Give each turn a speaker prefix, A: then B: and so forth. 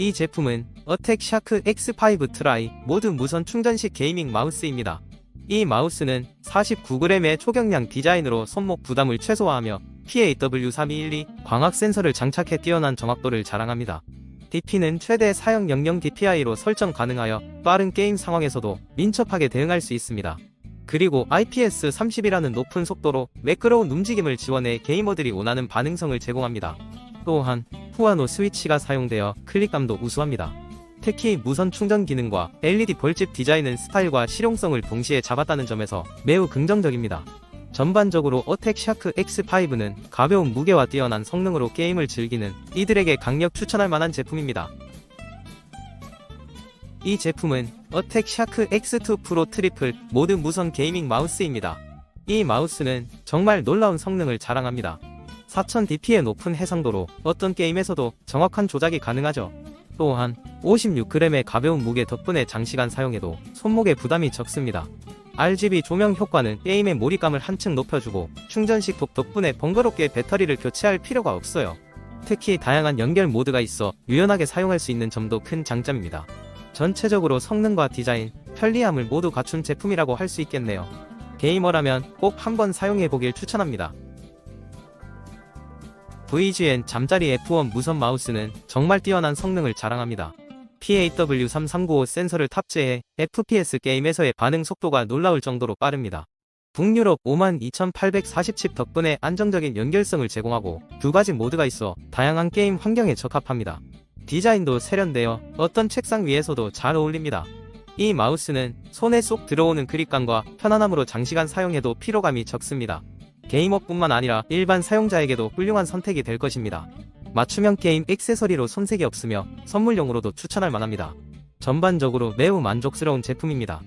A: 이 제품은 어택 샤크 X5 트라이 모드 무선 충전식 게이밍 마우스입니다. 이 마우스는 49g의 초경량 디자인으로 손목 부담을 최소화하며 PAW3212 광학 센서를 장착해 뛰어난 정확도를 자랑합니다. DP는 최대 사용 영영 DPI로 설정 가능하여 빠른 게임 상황에서도 민첩하게 대응할 수 있습니다. 그리고 IPS30이라는 높은 속도로 매끄러운 움직임을 지원해 게이머들이 원하는 반응성을 제공합니다. 또한 후아노 스위치가 사용되어 클릭감도 우수합니다. 특히 무선 충전 기능과 LED 벌집 디자인은 스타일과 실용성을 동시에 잡았다는 점에서 매우 긍정적입니다. 전반적으로 어택 샤크 X5는 가벼운 무게와 뛰어난 성능으로 게임을 즐기는 이들에게 강력 추천할 만한 제품입니다. 이 제품은 어택 샤크 X2 프로 트리플 모드 무선 게이밍 마우스입니다. 이 마우스는 정말 놀라운 성능을 자랑합니다. 4000dp의 높은 해상도로 어떤 게임에서도 정확한 조작이 가능하죠. 또한 56g의 가벼운 무게 덕분에 장시간 사용해도 손목에 부담이 적습니다. RGB 조명 효과는 게임의 몰입감을 한층 높여주고 충전식 톡 덕분에 번거롭게 배터리를 교체할 필요가 없어요. 특히 다양한 연결 모드가 있어 유연하게 사용할 수 있는 점도 큰 장점입니다. 전체적으로 성능과 디자인, 편리함을 모두 갖춘 제품이라고 할 수 있겠네요. 게이머라면 꼭 한번 사용해 보길 추천합니다. VGN 잠자리 F1 무선 마우스는 정말 뛰어난 성능을 자랑합니다. PAW3395 센서를 탑재해 FPS 게임에서의 반응 속도가 놀라울 정도로 빠릅니다. 북유럽 52,840칩 덕분에 안정적인 연결성을 제공하고 두 가지 모드가 있어 다양한 게임 환경에 적합합니다. 디자인도 세련되어 어떤 책상 위에서도 잘 어울립니다. 이 마우스는 손에 쏙 들어오는 그립감과 편안함으로 장시간 사용해도 피로감이 적습니다. 게이머뿐만 아니라 일반 사용자에게도 훌륭한 선택이 될 것입니다. 맞춤형 게임 액세서리로 손색이 없으며 선물용으로도 추천할 만합니다. 전반적으로 매우 만족스러운 제품입니다.